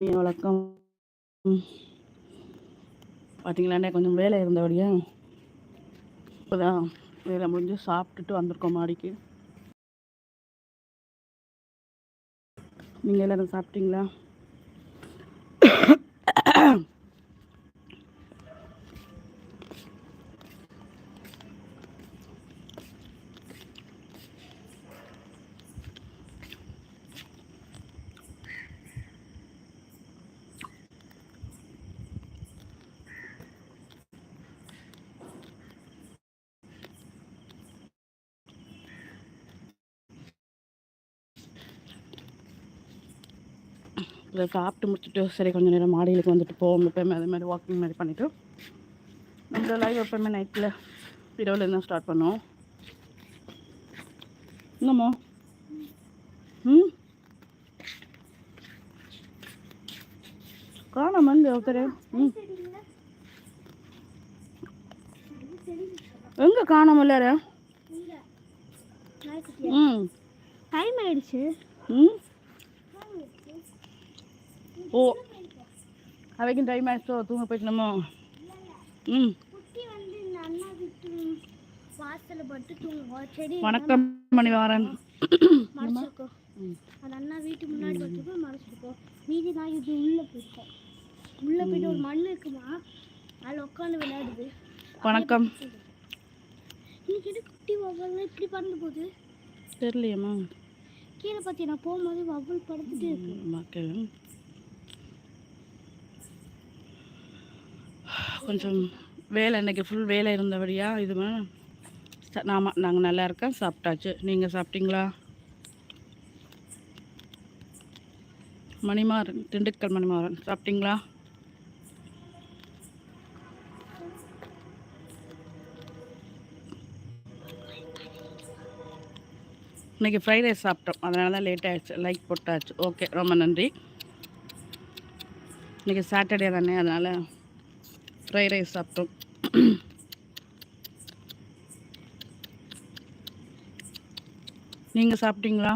வணக்கம். பார்த்தீங்களாண்ணே கொஞ்சம் வேலை இருந்தபடியா இப்போதான் வேலை முடிஞ்சு சாப்பிட்டுட்டு வந்திருக்கோம் மாடிக்கு. நீங்கள் எல்லாரும் சாப்பிட்டீங்களா? இதை சாப்பிட்டு முடிச்சுட்டு சரி கொஞ்சம் நேரம் மாடியிலுக்கு வந்துட்டு போவோம். எப்போயுமே அதே மாதிரி வாக்கிங் மாதிரி பண்ணிவிட்டு நம்மளோட லைவ் எப்போயுமே நைட்டில் இரவுலேருந்து ஸ்டார்ட் பண்ணுவோம். என்னம்மா? ம்? காணாம இந்த ஒருத்தர். ம். எங்கே காணாம எல்லாரும் ம். டைம் ஆயிடுச்சு. ம். ஓ அவைக்கும் டைம் ஆயிடுச்சோ தூங்க போயிட்டு நம்ம ம் வணக்கம் மணிவாரன். அந்த அண்ணா வீட்டு முன்னாடி பட்டு மறைச்சிருக்கோம். மீதி நான் இது உள்ள போயிருக்கோம் உள்ள போயிட்டு ஒரு மண் இருக்குமா? அதில் உட்காந்து விளையாடுது. வணக்கம். இன்னைக்கு எது குட்டி வவ்வல் இப்படி பறந்து போகுது? தெரியலையம்மா. கீழே பார்த்தி நான் போகும்போது வவ்வல் பறந்துட்டு இருக்கு. கொஞ்சம் வேலை இன்றைக்கி ஃபுல் வேலை இருந்தபடியாக இது நாம நாங்கள் நல்லா இருக்கோம் சாப்பிட்டாச்சு. நீங்கள் சாப்பிட்டீங்களா? மணிமாறன் திண்டுக்கல் மணிமாறன் சாப்பிட்டீங்களா? இன்னைக்கு ஃப்ரைட் ரைஸ் சாப்பிட்டோம். அதனால தான் லேட் ஆகிடுச்சு லைக் போட்டாச்சு. ஓகே ரொம்ப நன்றி. இன்றைக்கி சாட்டர்டே தானே அதனால் ஃப்ரைட் ரைஸ் சாப்பிட்டோம். நீங்கள் சாப்பிட்டீங்களா?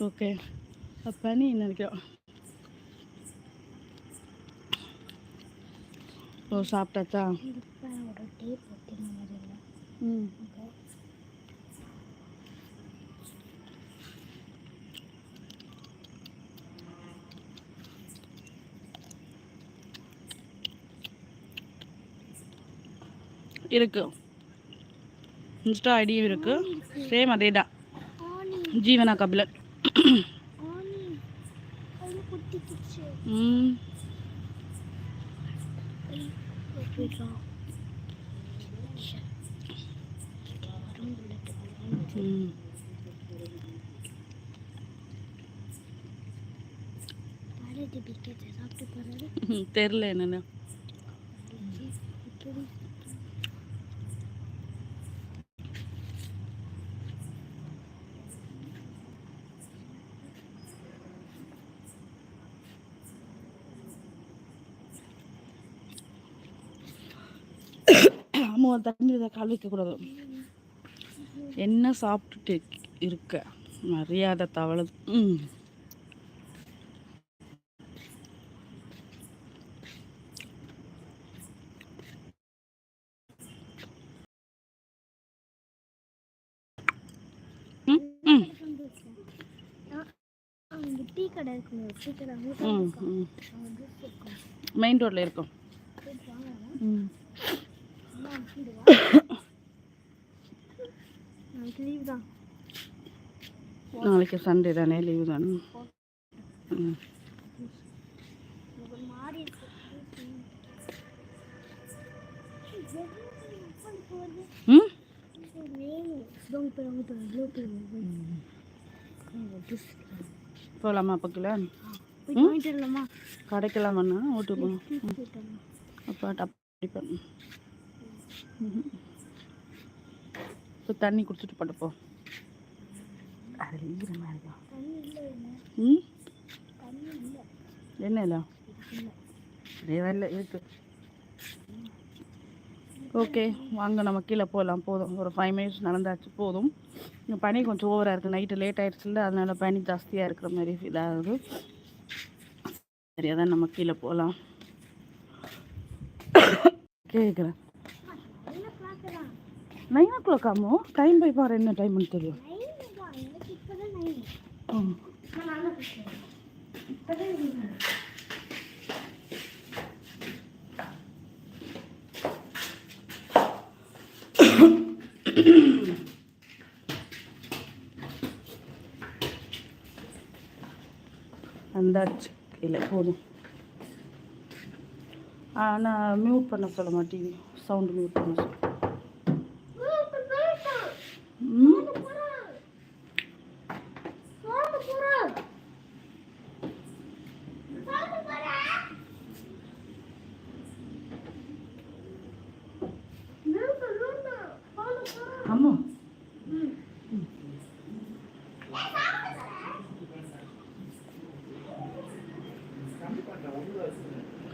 ஓகே. பனி நினைக்கிறோம் ஓ சாப்பிட்டாச்சா? ம். இருக்கு. இன்ஸ்டா ஐடியும் இருக்கு. சேம் அதே தான் ஜீவனா கபிலன். ம். தெரில என்னன்னு இப்படி அம்மா தண்ணி இதை கால் வைக்கக்கூடாது என்ன சாப்பிட்டுட்டு இருக்க? மரியாதை தவளை. ம். ம் ம். மெயின் ரோட்ல இருக்கும். நாளைக்கு சண்டே தானே. லீவு தானே போகலாமா கடைக்கெல்லாம் வேணா ஓட்டு போயிட்டாங்க அப்போ டப் அடிப்பேன். இப்போ தண்ணி குடிச்சிட்டு போட்டு போ. அது ஈரமாக இருக்கா என்ன ம்? தண்ணி என்ன இல்லை வரல இருக்கு. ஓகே வாங்க நம்ம கீழே போகலாம் போதும். ஒரு ஃபைவ் மினிட்ஸ் நடந்தாச்சு போதும். இங்கே பனி கொஞ்சம் ஓவராக இருக்குது நைட்டு லேட் ஆகிடுச்சுல அதனால பனி ஜாஸ்தியாக இருக்கிற மாதிரி ஃபீல் ஆகுது. சரியாக தான் நம்ம கீழே போகலாம் கேட்குறேன் நைன் ஓ கிளாக் ஆகும் டைம் போய் பாரு என்ன டைம்னு தெரியும். நைன் நான் இல்லை போதும். ஆனால் மியூட் பண்ண சொல்ல மாட்டேங்க சவுண்டு மியூட் பண்ண சொல்ல ம் ஆமாம்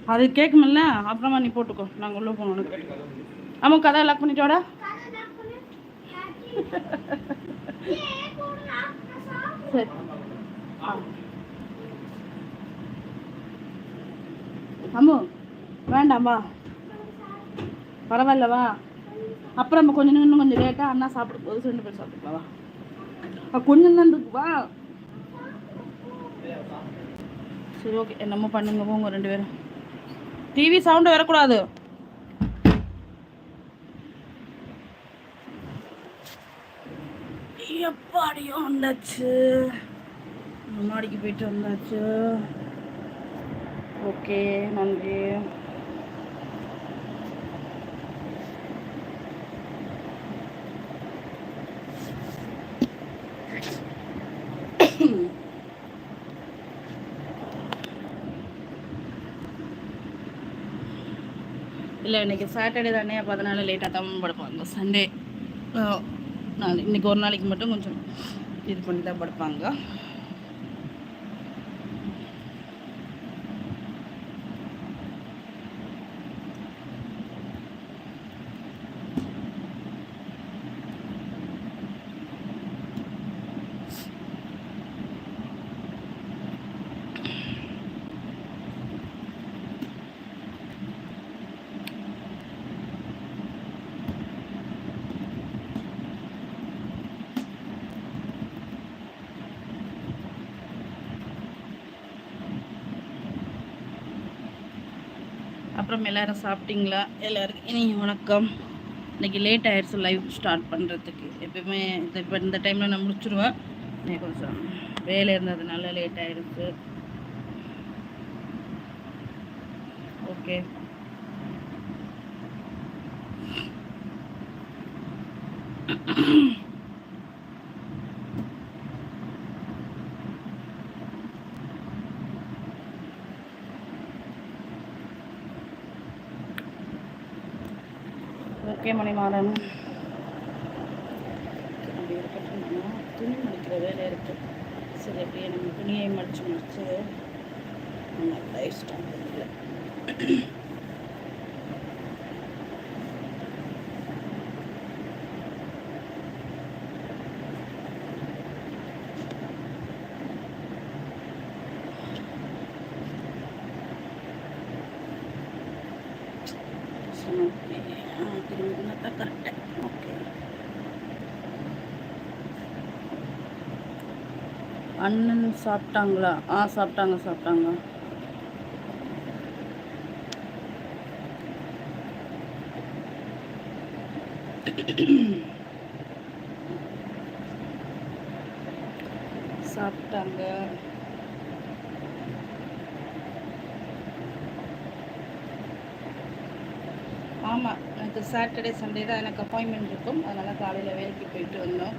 அது கேட்குமில்ல அப்புறமா நீ போட்டுக்கோ. நாங்கள் உள்ளே போகணும் கேட்டுக்கோ ஆமாம் கதை லாக் பண்ணிட்டோட சரி. அம்மு வேண்டாம் வா. பரவாயில்ல வா. அப்புறம் நம்ம கொஞ்சம் இன்னும் கொஞ்சம் லேட்டாக அண்ணா சாப்பிட போது ரெண்டு பேரும் சாப்பிட்டுக்கலாம். கொஞ்சம் தான் இருக்குவா சரி ஓகே என்னமோ பண்ணுங்க போங்க ரெண்டு பேரும். டிவி சவுண்டு வரக்கூடாது. எப்பாடியும் வந்தாச்சு. முன்னாடிக்கு போயிட்டு வந்தாச்சு. ஓகே நன்றி. இல்லை இன்னைக்கு சாட்டர்டே தானே அப்போ அதனால் லேட்டாக தான் படுப்பாங்க சண்டே நாள் இன்றைக்கி ஒரு நாளைக்கு மட்டும் கொஞ்சம் இது பண்ணி தான் படுப்பாங்க. அப்புறம் எல்லாரும் சாப்பிட்டீங்களா? எல்லாருக்கும் இனி வணக்கம். இன்னைக்கு லேட் ஆயிடுச்சு லைவ் ஸ்டார்ட் பண்ணுறதுக்கு எப்பயுமே இந்த இப்போ இந்த டைமில் நான் முடிச்சுருவேன் இன்னைக்கு கொஞ்சம் வேலை இருந்ததுனால லேட் ஆயிடுச்சு. Okay okay Manimaran. அப்படி இருக்கட்டும் நம்ம துணி மடிக்கிற வேலை இருக்கு. சரி அப்படியே நம்ம துணியை மடிச்சு மடிச்சு நம்ம லைஃப் ஸ்டார்ட் சாப்பிட்டாங்களா? ஆ சாப்பிட்டாங்க சாப்பிட்டாங்க. சாப்பிட்டாங்க. ஆமாம் எனக்கு சாட்டர்டே சண்டே தான் எனக்கு அப்பாயின்மெண்ட் இருக்கும். அதனால் காலையில் வேலைக்கு போயிட்டு வந்தோம்.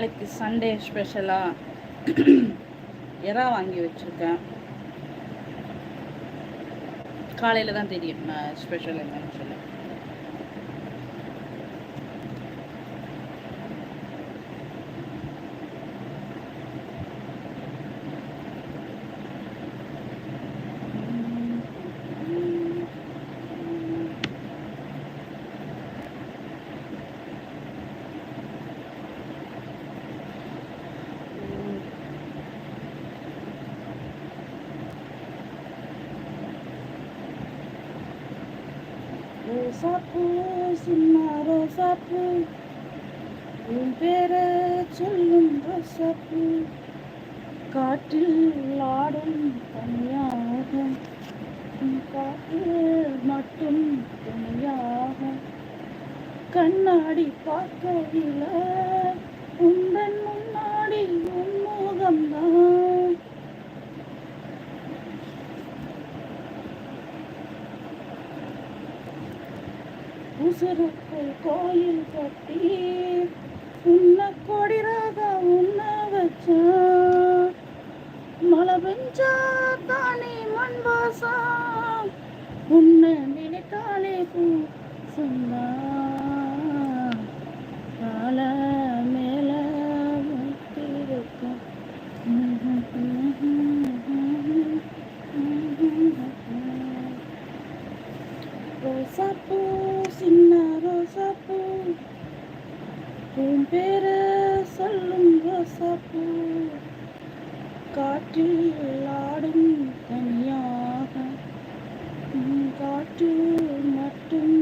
நாளைக்கு சண்டே ஸ்பெஷலாக எறா வாங்கி வச்சுருக்கேன். காலையில் தான் தெரியும் நான் ஸ்பெஷல் என்னன்னு சொல்லி. ரோசாப்பூ சின்ன ரோசாப்பூ உன் பேரை சொல்லும் ரோசாப்பூ. காற்றில் ஆடும் தனியாக உன் காற்றில் மட்டும் துணையாக கண்ணாடி பார்க்கவில்லை உந்தன் முன்னாடி உன் உசுருக்குள் கோயில் கட்டி உன்ன கொடிராக உன்ன வச்சா. மழை பெஞ்சா தானே மண் வாசம் உன்னை நினைத்தாலே பூ சொன்னா கால மேல வைத்திருக்கும். ரோசா பூ சின்ன ரோசா பூ உன் பேர சொல்லும் ரோசா பூ காற்றில் ஆடும் தனியாக. காற்றில் மட்டும்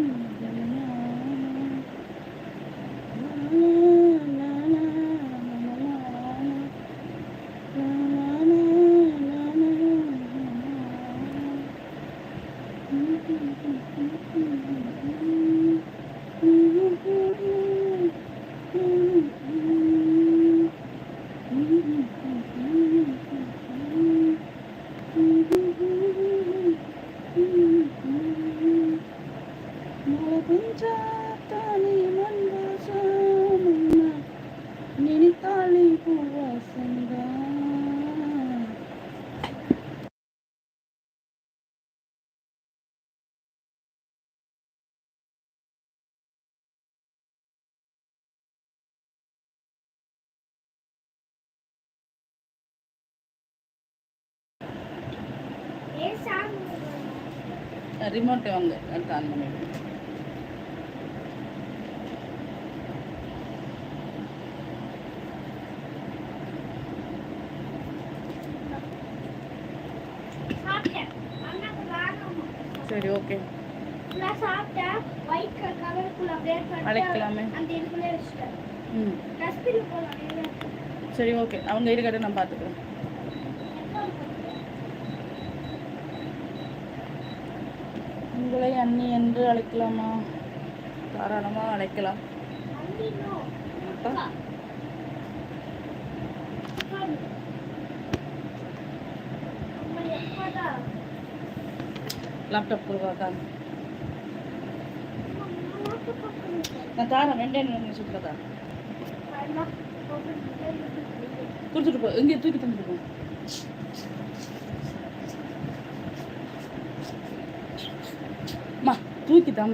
ரிமோட் வாங்க அடுத்து ஆன் பண்ணி சாப்பிட்டேன் அண்ணாக்கு வேணாமா சரி ஓகே ஃபுல்லாக சாப்பிட்டேன் ஒயிட் கலருக்குள்ள அழைக்கலாமே. அந்த இதுக்குள்ளே வச்சுட்டேன் ம். சரி ஓகே அவங்க இருக்கட்டும் நான் பார்த்துக்கிறேன். உங்களை அண்ணி என்று அழைக்கலாமா? தாராளமாக அழைக்கலாம். அப்பா. லேப்டாப் கொடுவாக்கா நான் தாரேன் ரெண்டே நிமிஷம் சுற்றுல கொடுத்துட்டு போ இங்கே தூக்கி தந்துட்டு போ. আমি কিতাম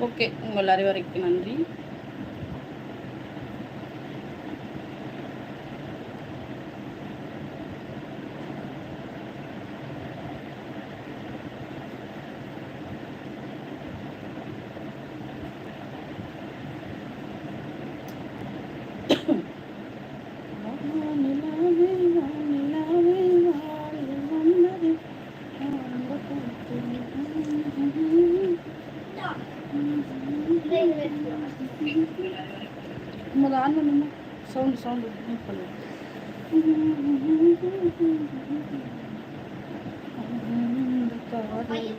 ஓகே. உங்கள் அறிவுரைக்கு நன்றி. நம்ம ஆன் பண்ணணும்னா சவுண்டு சவுண்டு. மீட் பண்ணுவோம் அந்த காதல்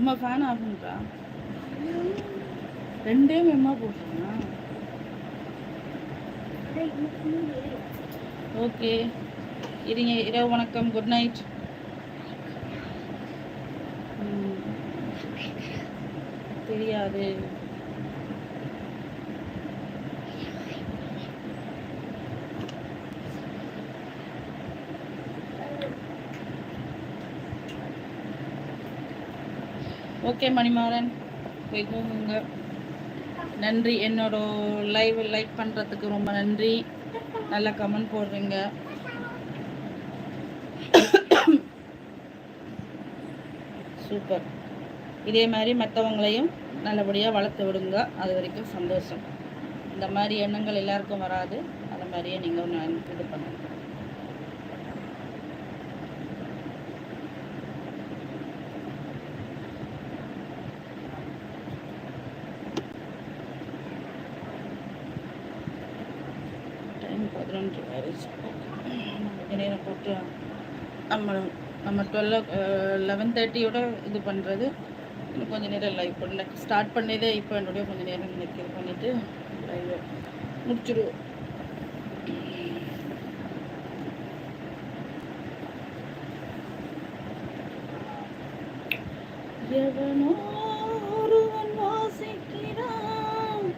அம்மா ஃபேன் ஆகும்க்கா ரெண்டே மெம்மா போட்டுருங்க. ஓகே இருங்க இரவு வணக்கம். குட் நைட் தெரியாது. ஓகே மணிமாறன். போய் தூங்குங்க. நன்றி. என்னோட லைவ் லைக் பண்ணுறதுக்கு ரொம்ப நன்றி. நல்லா கமெண்ட் போடுறீங்க. சூப்பர் இதே மாதிரி மற்றவங்களையும் நல்லபடியாக வளர்த்து விடுங்க. அது வரைக்கும் சந்தோஷம். இந்த மாதிரி எண்ணங்கள் எல்லாருக்கும் வராது. அந்த மாதிரியே நீங்கள் இது பண்ணுங்க டைம் பதினொன்று ஆயிடுச்சு கொஞ்ச நேரம் போட்டு நம்ம நம்ம டுவெல் லெவன் தேர்ட்டியோட இது பண்ணுறது இன்னும் கொஞ்சம் நேரம் லைவ் பண்ணல. ஸ்டார்ட் பண்ணதே இப்போ என்னுடைய கொஞ்சம் நேரம் எனக்கு இது பண்ணிவிட்டு லைவ் முடிச்சிடுவோம். எவனோ ஒருவன் வாசிக்கிறான்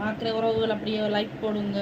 பார்க்குற உறவுகள் அப்படியே லைக் போடுங்க.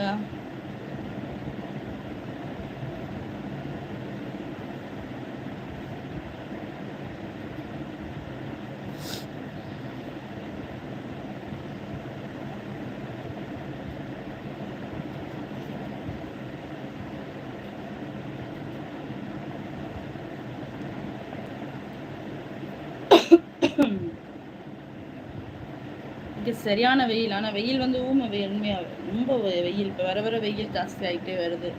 சரியான வெயில். ஆனால் வெயில் வந்து ஊம வெயில் உண்மையாக ரொம்ப வெயில். இப்போ வர வர வெயில் ஜாஸ்தி ஆகிட்டே வருது.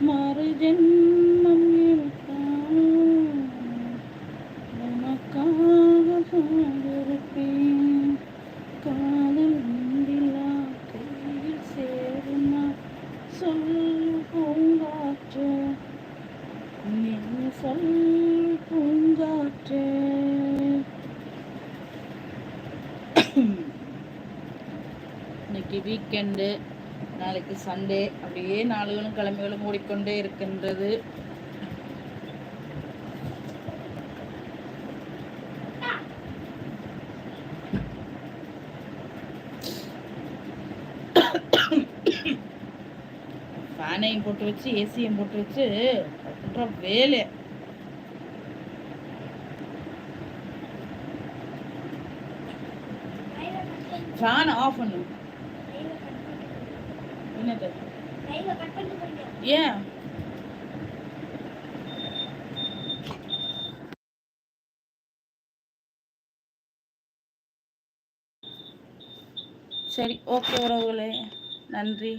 மறு ஜென்மம் உனக்காக காத்திருப்பேன் காதல் உண்டில்லா கையில் சேருமா? சொல்லு பூங்காற்று. நீ சொல்லு பூங்காற்று. இன்னைக்கு வீக்கெண்டு இன்னைக்கு சண்டே அப்படியே நாளுகளும் கிழமைகளும் ஓடிக்கொண்டே இருக்கின்றது. ஃபேனையும் போட்டு வச்சு ஏசியும் போட்டு வச்சு பண்ற வேலை. ஃபேன் ஆஃப் பண்ணு. ஏன் சரி ஓகே உறவுகளே. நன்றி.